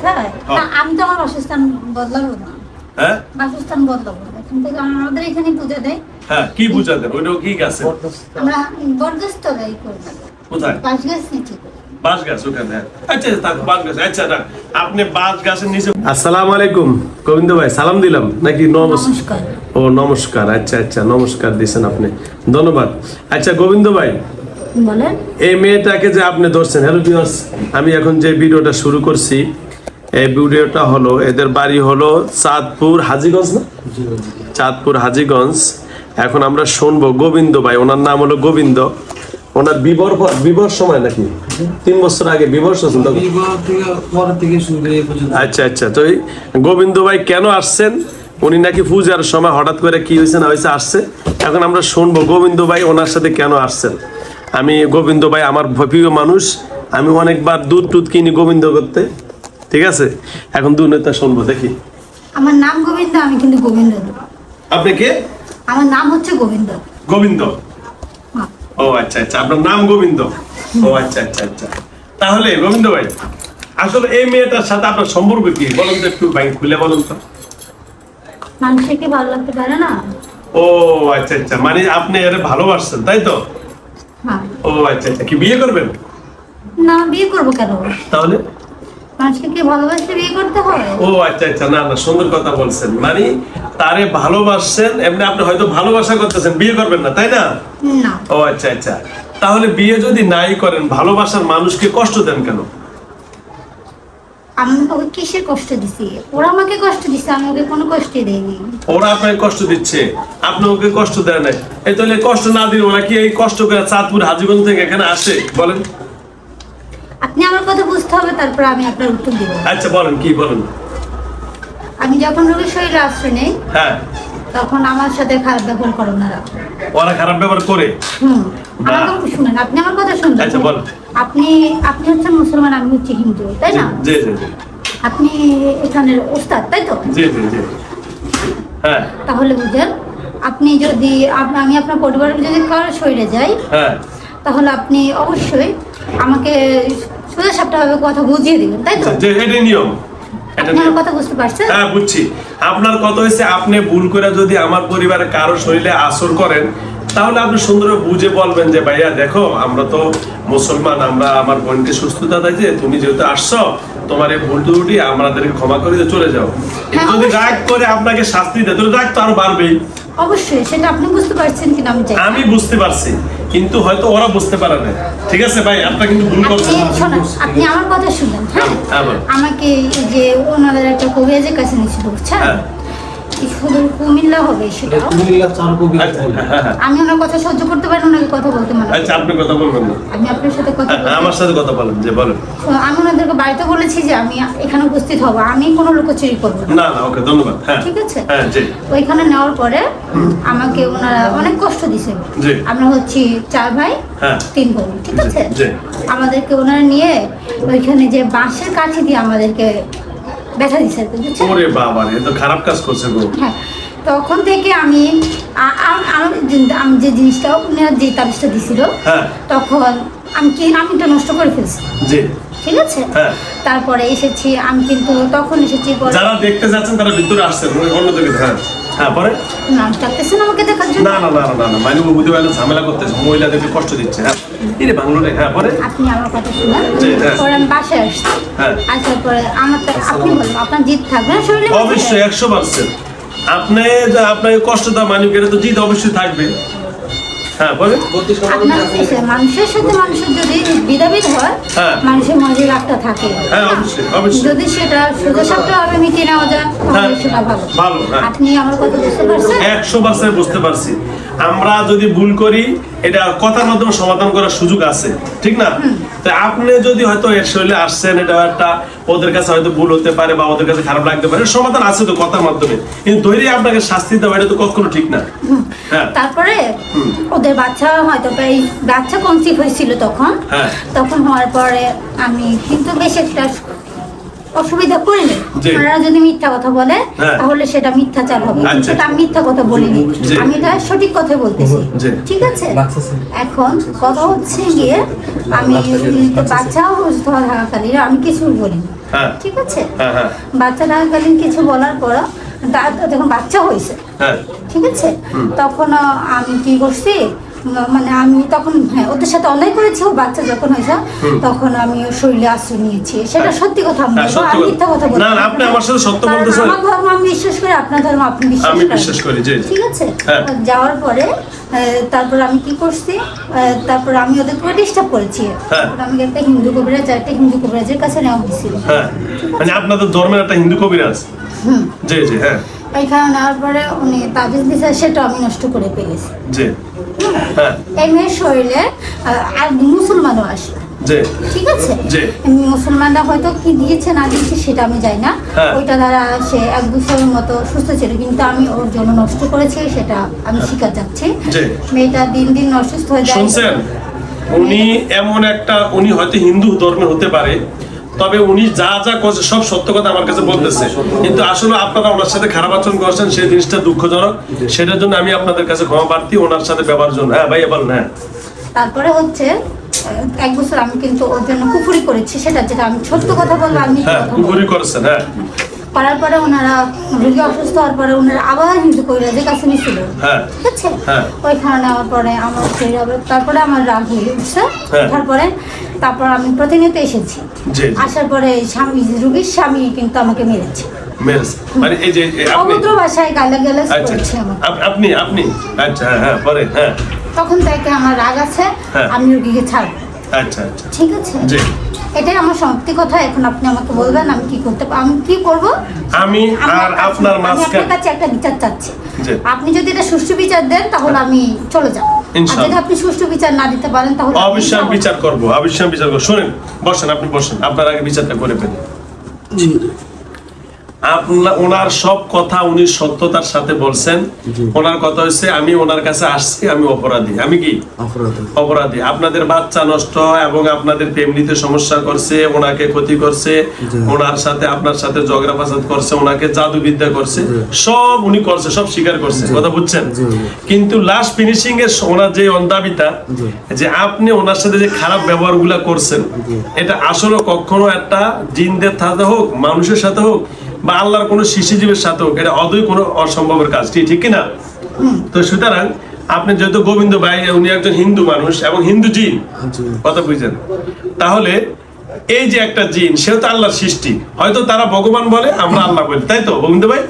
কোথায়? হ্যাঁ। না, আমি তো আমার বাসস্থান বদলাবো না। হ্যাঁ? বাসস্থান বদলাবো এখান থেকে আমাদের এখানে পূজা দেয়। হ্যাঁ কি বুঝাতেন ওইটাও কি গাছে আমরা বরদস্ত দেয় কোথায়? পাঁচ গাছ নিচে। বাঁশ গাছ ওখানে। আচ্ছা বাঁশ গাছ আচ্ছা না আপনি বাঁশ গাছের নিচে আসসালামু আলাইকুম গোবিন্দ ভাই সালাম দিলাম। নাকি নমস্কার। ও নমস্কার। আচ্ছা আচ্ছা নমস্কার দিয়েছেন আপনি। ধন্যবাদ। আচ্ছা গোবিন্দ ভাই। এই মেয়েটাকে যে আপনি ধরছেন হ্যালো ভিউয়ার্স আমি এখন যে ভিডিওটা শুরু করছি এই ভিডিওটা হলো এদের বাড়ি হলো চাঁদপুর হাজিগঞ্জ না? চাঁদপুর হাজিগঞ্জ। এখন আমরা শুনব গোবিন্দ ভাই ওনার নাম হলো গোবিন্দ। ওনার বিবর বিবর সময় নাকি? তিন বছর আগে বিবর আচ্ছা আচ্ছা। তো গোবিন্দ ভাই কেন আসছেন? উনি নাকি পূজার সময় হঠাৎ করে কি হয়েছে না হয়েছে আসছে? এখন আমরা শুনব গোবিন্দ ভাই ওনার সাথে কেন আসছেন? আমি গোবিন্দ ভাই আমার প্রিয় মানুষ আমি অনেকবার দুধ টুধ কিনি গোবিন্দ করতে। ঠিক আছে? এখন দু নেতা শুনব দেখি। আমার নাম গোবিন্দ আমি কিন্তু গোবিন্দ। আপনি কে? আমার নাম হচ্ছে গোবিন্দ। গোবিন্দ। ও আচ্ছা আচ্ছা আপনার নাম গোবিন্দ। ও আচ্ছা আচ্ছা আচ্ছা। তাহলে গোবিন্দ ভাই আসলে এই মেয়েটার সাথে আপনার সম্পর্ক কি? বলুন তো একটু ভাই খুলে বলুন তো। মানুষের কি ভালো লাগতে পারে না? ও আচ্ছা আচ্ছা মানে আপনি এর ভালোবাসছেন তাই তো? হ্যাঁ। ও আচ্ছা আচ্ছা কি বিয়ে করবেন? না বিয়ে করব কেন? তাহলে? মানুষকে ভালোবাসতে বিয়ে করতে ও আচ্ছা আচ্ছা না না সুন্দর কথা বলছেন। মানে তারে ভালোবাসছেন এমনি আপনি হয়তো ভালোবাসা করতেছেন বিয়ে করবেন না তাই না? না। ও আচ্ছা আচ্ছা। তাহলে বিয়ে যদি নাই করেন ভালোবাসার মানুষকে কষ্ট দেন কেন? আমি ওকে কিসের কষ্ট দিছি? ওরা আমাকে কষ্ট দিছে আমি ওকে কোনো কষ্টই দেয়নি ওরা আপনাকে কষ্ট দিচ্ছে আপনি ওকে কষ্ট দেয় নাই। এই তাহলে কষ্ট না দিন ওরা কি এই কষ্ট করে চাঁদপুর হাজিগঞ্জ থেকে এখানে আসে বলেন? আপনি আমার কথা বুঝতে হবে তারপর আমি আপনার উত্তর দিব। আচ্ছা বলেন কি বলেন? আমি যখন রোগীর শরীরে আশ্রয় নেই হ্যাঁ। তখন আমার সাথে খারাপ ব্যবহার করে ওনারা ওরা খারাপ ব্যবহার করে? হুম। আমাকে শুনেন আপনি আমার কথা শুনবেন আচ্ছা, বলেন। আপনি আপনি হচ্ছেন মুসলমান আমি হচ্ছি হিন্দু তাই না? জি জি জি। আপনি এখানের ওস্তাদ তাই তো? জি জি জি। হ্যাঁ। তাহলে বুঝেন আপনি যদি আমি আপনার পরিবারের যদি কারোর শরীরে যাই হ্যাঁ। তাহলে আপনি অবশ্যই আমাকে সোজা সাপটাভাবে কথা বুঝিয়ে দিবেন তাই তো? যে এটাই নিয়ম। এটা নিয়ম। কথা বুঝতে পারছেন? হ্যাঁ বুঝছি। আপনার কথা হয়েছে আপনি ভুল করে যদি আমার পরিবারে কারও শরীরে আসর করেন তাহলে আপনি সুন্দর বুঝে বলবেন যে ভাইয়া দেখো আমরা তো মুসলমান আমরা আমার বোনকে সুস্থতা দিয়েছে তুমি যেহেতু আসছো তোমার এই ভুল ত্রুটি আমাদেরকে ক্ষমা করে দিয়ে চলে যাও। হ্যাঁ, যদি। রাগ করে আপনাকে শাস্তি দেয় তাহলে রাগ তো আরও বাড়বেই অবশ্যই সেটা আপনি বুঝতে পারছেন কিনা আমি জানি আমি বুঝতে পারছি কিন্তু হয়তো ওরা বুঝতে পারে না। ঠিক আছে ভাই আপনি কিন্তু ভুল করছেন। শুনুন আপনি আমার কথা শুনুন হ্যাঁ? হ্যাঁ, আমাকে এই যে ওনাদের একটা কবি আছে কাছে নিয়েছিল বুঝছেন? হ্যাঁ। শুধু কুমিল্লা হবে সেটা কুমিল্লা চার কবির আচ্ছা। আমি ওনার কথা সহ্য করতে পারি ওনাকে কথা বলতে মানা। আচ্ছা আপনি কথা বলবেন না। আমি আপনার সাথে কথা হ্যাঁ, আমার সাথে কথা বলেন যে বলেন। আমি ওনাদেরকে বাড়িতে বলেছি যে আমি এখানে উপস্থিত হব। আমি কোনো লুকোচুরি করব না। না না ওকে ধন্যবাদ। হ্যাঁ। ঠিক আছে? হ্যাঁ জি। ওইখানে নেওয়ার পরে আমাকে ওনারা অনেক কষ্ট দিছে। জি। আমরা হচ্ছি চার ভাই হ্যাঁ। তিন বোন ঠিক আছে? জি। আমাদেরকে ওনারা নিয়ে ওইখানে যে বাঁশের কাঠি দিয়ে আমাদেরকে ব্যথা দিছে? ওরে বাবা রে তো খারাপ কাজ করছে গো। হ্যাঁ তখন থেকে আমি আমি যে জিনিসটা যে তাবিজটা দিছিল হ্যাঁ। তখন আমি কি আমি তো নষ্ট করে ফেলছি। জি। ঠিক আছে? হ্যাঁ। তারপরে এসেছি আমি কিন্তু তখন এসেছি যারা দেখতে যাচ্ছেন তারা ভিতরে আসছেন ওই অন্য দিকে হ্যাঁ হ্যাঁ পরে? নাম আমাকে দেখার জন্য? না না না না না না বুঝতে পারলে ঝামেলা করতেছে মহিলাদেরকে কষ্ট দিচ্ছে হ্যাঁ। হ্যাঁ পরে? আপনি আমার কথা শুনেন। পরে আমি বাসায় আসছি। হ্যাঁ। আসার পরে আমার তো আপনি বলুন আপনার জিত থাকবে শরীরে? অবশ্যই একশো পার্সেন্ট। আপনি যে আপনাকে কষ্ট দেওয়া মানুষের তো জিত অবশ্যই থাকবে। হ্যাঁ বলে আপনার এসে মানুষের সাথে মানুষের যদি বিদাবিদ হয় হ্যাঁ। মানুষের মধ্যে রাগটা থাকে হ্যাঁ, অবশ্যই, অবশ্যই। যদি সেটা সোজা সাপটা ভাবে মিটিয়ে নেওয়া যায় তাহলে সেটা ভালো ভালো। আপনি আমার কথা বুঝতে পারছেন একশো পার্সেন্ট বুঝতে পারছি। আমরা যদি ভুল করি এটা কথার মাধ্যমে সমাধান করার সুযোগ আছে। ঠিক না? তো আপনি যদি হয়তো এর শরীরে আসছেন এটা একটা ওদের কাছে হয়তো ভুল হতে পারে বা ওদের কাছে খারাপ লাগতে পারে সমাধান আছে তো কথার মাধ্যমে। কিন্তু ধৈর্য আপনাকে শাস্তি দেওয়া এটা তো কখনো ঠিক না। হ্যাঁ। তারপরে ওদের বাচ্চা হয়তো প্রায় বাচ্চা কনসিভ হয়েছিল তখন। হ্যাঁ। তখন হওয়ার পরে আমি কিন্তু বেশ একটা অসুবিধা করিনি জি। ওনারা যদি মিথ্যা কথা বলে হ্যাঁ। তাহলে সেটা মিথ্যাচার হবে। কিন্তু আচ্ছা। সেটা আমি মিথ্যা কথা বলিনি। আমি এটা সঠিক কথা বলতেছি। ঠিক আছে? এখন কথা হচ্ছে গিয়ে আমি বাচ্চা অবস্থা থাকাকালীন আমি কিছু বলিনি। হ্যাঁ। ঠিক আছে? হ্যাঁ হ্যাঁ। বাচ্চা থাকাকালীন কিছু বলার পর তার যখন বাচ্চা হয়েছে হ্যাঁ। ঠিক আছে? তখন আমি কি করছি? মানে আমি তখন হ্যাঁ ওদের সাথে অন্যায় করেছি ও বাচ্চা যখন হয়েছে তখন আমি ওর শরীরে আশ্রয় নিয়েছি। সেটা সত্যি কথা আমি হ্যাঁ, আমি মিথ্যা কথা বলব না, আপনি আমার সাথে সত্য বলতেছেন। আমার ধর্ম আমি বিশ্বাস করি আপনার ধর্ম আপনি বিশ্বাস আমি করেন। বিশ্বাস করি, জি। ঠিক আছে? হ্যাঁ। যাওয়ার পরে তারপর আমি কি করছি তারপর আমি ওদের ওদেরকে ডিস্টার্ব করেছি। হ্যাঁ। আমি একটা হিন্দু কবিরাজ একটা হিন্দু কবিরাজের কাছে নেওয়া হয়েছিল। হ্যাঁ। মানে আপনাদের ধর্মের একটা হিন্দু কবিরাজ। হুম। জি জি হ্যাঁ। এখানে নেওয়ার পরে উনি তাবিজ দিছে সেটা আমি নষ্ট করে ফেলেছি। জি। হ্যাঁ। এই মেয়ের শরীরে আর মুসলমানও আসে। ঠিক আছে। মুসলমানরা হয়তো কি দিয়েছে না দিয়েছে সেটা আমি জানি না। হ্যাঁ। ওইটা দ্বারা সে এক বছরের মতো সুস্থ ছিল কিন্তু আমি ওর জন্য নষ্ট করেছি সেটা আমি স্বীকার যাচ্ছি মেয়েটা দিন দিন অসুস্থ হয়ে যায়। উনি এমন একটা উনি হয়তো হিন্দু ধর্মের হতে পারে তবে উনি যা যা করছে সব সত্য কথা আমার কাছে বলতেছে। কিন্তু আসলে আপনারা ওনার সাথে খারাপ আচরণ করছেন সেই জিনিসটা দুঃখজনক। সেটার জন্য আমি আপনাদের কাছে ক্ষমা প্রার্থী ওনার সাথে ব্যবহার জন্য। হ্যাঁ ভাই এবার হ্যাঁ। তারপরে হচ্ছে এক বছর আমি কিন্তু ওর জন্য কুফুরি করেছি সেটা যেটা আমি সত্য কথা বললাম আমি কুফুরি হ্যাঁ বলব। করছেন হ্যাঁ। করার পরে ওনারা রোগী অসুস্থ হওয়ার পরে ওনারা আবার হিন্দু কবিরাজের কাছে নিয়েছিল হ্যাঁ ঠিক আছে হ্যাঁ। ওইখানে নেওয়ার পরে আমার সেই তারপরে আমার রাগ হয়ে উঠছে হ্যাঁ। তারপরে তারপর আমি প্রতিনিয়ত এসেছি। আসার পরে স্বামী রুগীর স্বামী কিন্তু আমাকে মেরেছে। মানে এই যে আপনি ভাষায় গালা গালাজ আচ্ছা। আমাকে। আপনি আপনি। আচ্ছা হ্যাঁ হ্যাঁ পরে হ্যাঁ। তখন থেকে আমার রাগ আছে হ্যাঁ। আমি রুগীকে ছাড়বো। আচ্ছা আচ্ছা ঠিক আছে। জি। এটাই আমার সমাপ্তি কথা এখন আপনি আমাকে বলবেন আমি কি করতে আমি কি করব? আমি আর আপনার কাছে একটা বিচার চাচ্ছি। আপনি যদি এটা সুষ্ঠু বিচার দেন তাহলে আমি চলে যাব। আর যদি আপনি সুষ্ঠু বিচার না দিতে পারেন তাহলে অবশ্যই আমি বিচার করব অবশ্যই আমি বিচার করব। শুনেন বসেন আপনি বসেন। আপনার আগে বিচারটা করে ফেলেন আপনার ওনার সব কথা উনি সত্যতার সাথে বলছেন। ওনার কথা হচ্ছে আমি ওনার কাছে আসছি আমি অপরাধী। আমি কি? অপরাধী। আপনাদের বাচ্চা নষ্ট এবং আপনাদের ফ্যামিলিতে সমস্যা করছে ওনাকে ক্ষতি করছে ওনার সাথে আপনার সাথে ঝগড়া ফাসাদ করছে ওনাকে জাদু বিদ্যা করছে সব উনি করছে সব স্বীকার করছে। কথা বুঝছেন? কিন্তু লাস্ট ফিনিশিং এর ওনার যে অন্দাবিতা যে আপনি ওনার সাথে যে খারাপ ব্যবহারগুলা করছেন এটা আসলে কখনো একটা জিনদের সাথে হোক মানুষের সাথে হোক বা আল্লাহর কোনো শিশুজীবের সাথে এটা অদৈ কোনো অসম্ভবের কাজ। ঠিক কিনা? তো সুতরাং আপনি যেহেতু গোবিন্দ ভাই উনি একজন হিন্দু মানুষ এবং হিন্দু জিন কথা বুঝছেন? তাহলে এই যে একটা জিন সেও তো আল্লাহর সৃষ্টি। হয়তো তারা ভগবান বলে আমরা আল্লাহ বলি। তাই তো গোবিন্দ ভাই?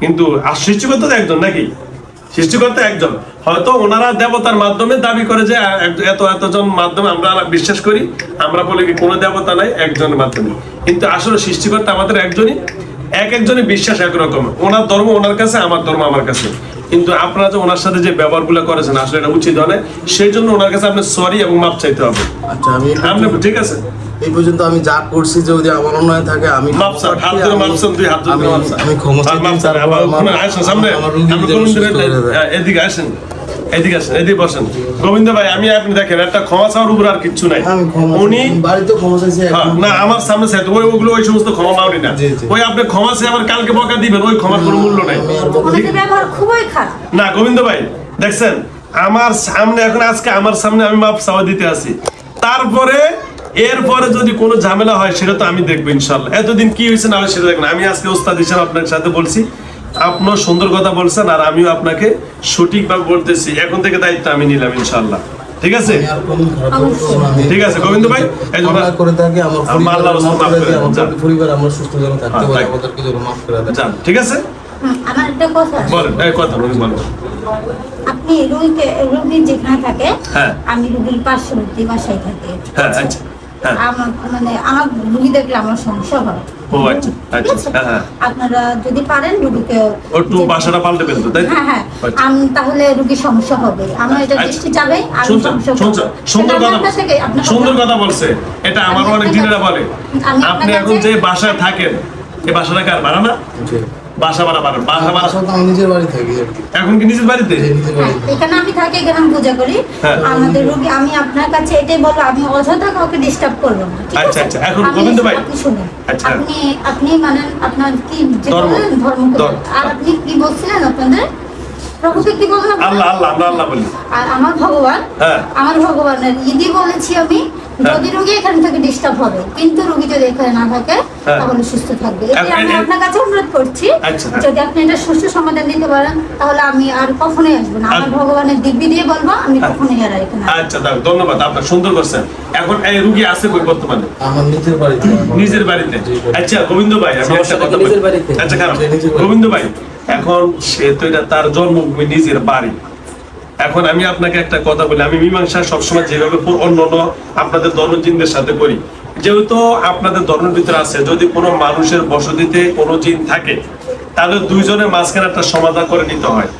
কিন্তু আর তো একজন নাকি? সৃষ্টিকর্তা একজন। হয়তো ওনারা দেবতার মাধ্যমে দাবি করে যে এত এতজন মাধ্যমে আমরা বিশ্বাস করি আমরা বলি কি কোনো দেবতা নাই একজনের মাধ্যমে। কিন্তু আসলে সৃষ্টিকর্তা আমাদের একজনই এক একজনের বিশ্বাস একরকম। ওনার ধর্ম ওনার কাছে আমার ধর্ম আমার কাছে। কিন্তু আপনারা যে ওনার সাথে যে ব্যবহার ব্যবহারগুলো করেছেন আসলে এটা উচিত হয় সেই জন্য ওনার কাছে আপনি সরি এবং মাপ চাইতে হবে। আচ্ছা আমি আপনি ঠিক আছে? এই পর্যন্ত আমি যা করছি যদি আমার অন্যায় থাকে আমি ক্ষমা এদিকে আসেন। এদিকে আসেন এদিকে বসেন। গোবিন্দ ভাই আপনি দেখেন একটা ক্ষমা চাওয়ার উপর আর কিচ্ছু নাই। উনি বাড়িতে ক্ষমা চাইছি না আমার সামনে চাইতো ওই ওগুলো ওই সমস্ত ক্ষমা মাউরি না। জি, জি। ওই আপনি ক্ষমা চেয়ে আবার কালকে বকা দিবেন ওই ক্ষমার কোনো মূল্য নাই। আমি আর বলতে- ওনাদের ব্যবহার খুবই খারাপ। না গোবিন্দ ভাই দেখছেন আমার সামনে এখন আজকে আমার সামনে আমি মাপ চাওয়া দিতে আছি তারপরে এরপরে যদি কোনো ঝামেলা হয় সেটা তো আমি দেখব ইনশাল্লাহ এতদিন কি হয়েছে না সেটা দেখবেন আমি আজকে ওস্তাদ হিসাবে আপনার সাথে বলছি আপনার সুন্দর কথা বলছেন আর আমিও আপনাকে সঠিকভাবে বলতেছি। এখন থেকে দায়িত্ব আমি নিলাম ইনশাল্লাহ ঠিক আছে? ঠিক গোবিন্দ ভাই, করে থাকি আমার পরিবার আমার সুস্থ যেন থাকতে হ্যাঁ, আমাদেরকে যেন মাফ করে দেয় ঠিক আছে? আমার একটা কথা বলেন এই কথা বলেন বলেন। আপনি রুগীকে রুগী যেখানে থাকে হ্যাঁ। আমি রুগীর পার্শ্ববর্তী বাসায় থাকি। হ্যাঁ আচ্ছা। হ্যাঁ মানে আমার রুগী দেখলে আমার সমস্যা হয়। ও আচ্ছা আচ্ছা? হ্যাঁ হ্যাঁ। আপনারা যদি পারেন রুগীকে একটু বাসাটা পাল্টে ফেলতো তাই হ্যাঁ হ্যাঁ। আচ্ছা। তাহলে রুগীর সমস্যা হবে। আমার এটা। দৃষ্টি যাবে আমি সমস্যা সুন্দর কথা সুন্দর কথা- বলছে। এটা আমার আমি অনেক দিনেরা বলে। আপনি এখন যে বাসায় থাকেন এই বাসাটা কার ভাড়া না জি। বাসা ভাড়া বাসা ভাড়া। আসলে তো আমি নিজের বাড়ি থাকি এখন কি নিজের বাড়িতে? হ্যাঁ, এখানে আমি থাকি এখানে আমি পূজা করি। হ্যাঁ। আমাদের রুগী আমি আপনার কাছে এটাই বলব আমি অযথা কাউকে ডিস্টার্ব করব না আচ্ছা, আচ্ছা, এখন গোবিন্দ ভাই। আচ্ছা। আপনি আপনি মানেন আপনার কি যে ধর্ম। ধর্ম আর আপনি কি বলছিলেন আপনাদের? প্রভুকে কি বললেন আল্লাহ আল্লাহ আমরা আল্লাহ বলি। আর আমার ভগবান? হ্যাঁ। আমার ভগবানের ইদি বলেছি আমি। যদি রোগী এখান থেকে ডিস্টার্ব হবে কিন্তু রোগী যদি এখানে না থাকে হ্যাঁ। তাহলে সুস্থ থাকবে এটাই আমি আপনার কাছে অনুরোধ করছি আচ্ছা। যদি আপনি এটা সুষ্ঠু সমাধান দিতে পারেন তাহলে আমি আর কখনোই আসব না আমার আচ্ছা। ভগবানের দিব্যি দিয়ে বলব আমি কখনোই আর এখানে আসব না। আচ্ছা দাও ধন্যবাদ আপনার সুন্দর করছেন এখন এই রুগী আছে কই বর্তমানে আমার নিজের বাড়িতে নিজের বাড়িতে আচ্ছা গোবিন্দ ভাই আমি একটা কথা নিজের বলি। বাড়িতে? আচ্ছা কারণ। গোবিন্দ ভাই এখন সে তো এটা তার জন্মভূমি নিজের বাড়ি এখন আমি আপনাকে একটা কথা বলি আমি মীমাংসা সবসময় যেভাবে অন্য অন্য আপনাদের ধর্মজিনদের সাথে করি যেহেতু আপনাদের ধর্মের ভিতরে আছে যদি কোনো মানুষের বসতিতে কোনো জিন থাকে তাহলে দুইজনের মাঝখানে একটা সমাধান করে নিতে হয়।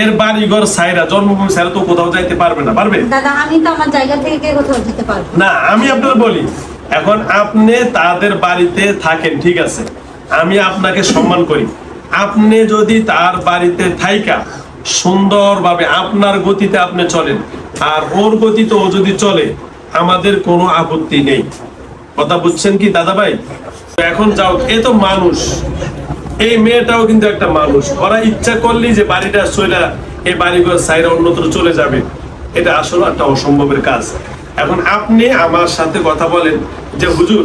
এর বাড়িঘর সাইরা জন্মভূমি সাইরা তো কোথাও যাইতে পারবে না পারবে? দাদা আমি তো আমার জায়গা থেকে কোথাও যেতে পারব? না। আমি আপনার বলি এখন আপনি তাদের বাড়িতে থাকেন ঠিক আছে? আমি আপনাকে সম্মান করি। আপনি যদি তার বাড়িতে থাইকা সুন্দরভাবে আপনার গতিতে আপনি চলেন আর ওর গতিতে ও যদি চলে আমাদের কোনো আপত্তি নেই। কথা বুঝছেন কি দাদা ভাই এখন যাও, এ তো মানুষ। এই মেয়েটাও কিন্তু একটা মানুষ। ওরা ইচ্ছা করলেই যে বাড়িটা চলে এই বাড়িঘর সাইরা অন্যত্র চলে যাবে। এটা আসলে একটা অসম্ভবের কাজ। এখন আপনি আমার সাথে কথা বলেন যে, হুজুর,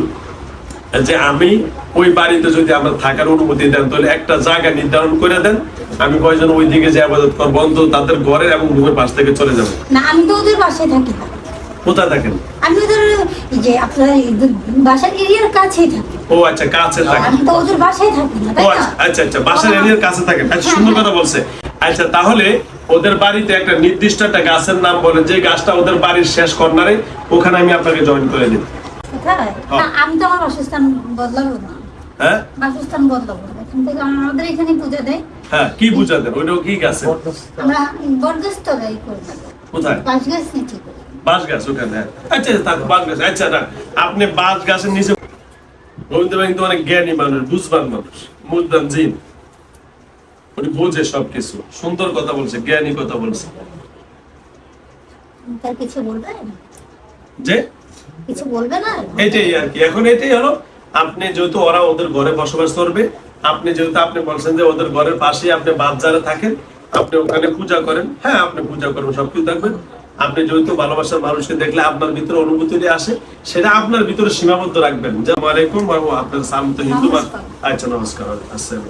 যে আমি ওই বাড়িতে যদি আমরা থাকার অনুমতি দেন, তাহলে একটা জায়গা নির্ধারণ করে দেন। আমি কয়জন ওই দিকে যে আবাদত করব? তাদের ঘরের এবং রুমের পাশ থেকে চলে যাব। না, আমি তো ওদের বাসায় থাকি কোথায় থাকেন? আমি ওদের যে আপনার বাসার এরিয়ার কাছেই থাকি। ও আচ্ছা কাছে থাকেন। আমি তো ওদের বাসায় থাকি না তাই না? আচ্ছা আচ্ছা আচ্ছা বাসার এরিয়ার কাছে থাকেন। আচ্ছা হ্যাঁ, সুন্দর হ্যাঁ। কথা বলছে। আচ্ছা তাহলে ওদের বাড়িতে একটা নির্দিষ্ট একটা গাছের নাম বলেন যে গাছটা ওদের বাড়ির শেষ কর্নারে ওখানে আমি আপনাকে জয়েন করে দিই আমি তো আমার বাসস্থান বদলাবো না। হ্যাঁ? বাসস্থান বদলাবো এখান থেকে আমাদের এখানে পূজা দেয়। হ্যাঁ কি ওইটাও কি গাছে? আমরা কোথায়? পাঁচ গাছ নিচে করি। বাঁশ গাছ ওখানে। আচ্ছা তার বাঁশ গাছ। আচ্ছা না আপনি বাঁশ গাছের নিচে রবীন্দ্র ভাই কিন্তু অনেক জ্ঞানী মানুষ বুঝবান মানুষ মুজদান জিন। উনি বোঝে সবকিছু সুন্দর কথা বলছে জ্ঞানী কথা বলছে। কিছু যে? কিছু বলবে না? এটাই আর কি। এখন এটাই হলো আপনি যেহেতু ওরা ওদের ঘরে বসবাস করবে আপনি যেহেতু আপনি বলছেন যে ওদের ঘরের পাশে আপনি বাজারে থাকেন আপনি ওখানে পূজা করেন। হ্যাঁ আপনি পূজা করবেন সবকিছু থাকবেন আপনি যেহেতু ভালোবাসার মানুষকে দেখলে আপনার ভিতরে অনুভূতি আসে, সেটা আপনার ভিতরে সীমাবদ্ধ রাখবেন। বাবু আপনার সামনে হিন্দু আচ্ছা নমস্কার, আসসালাম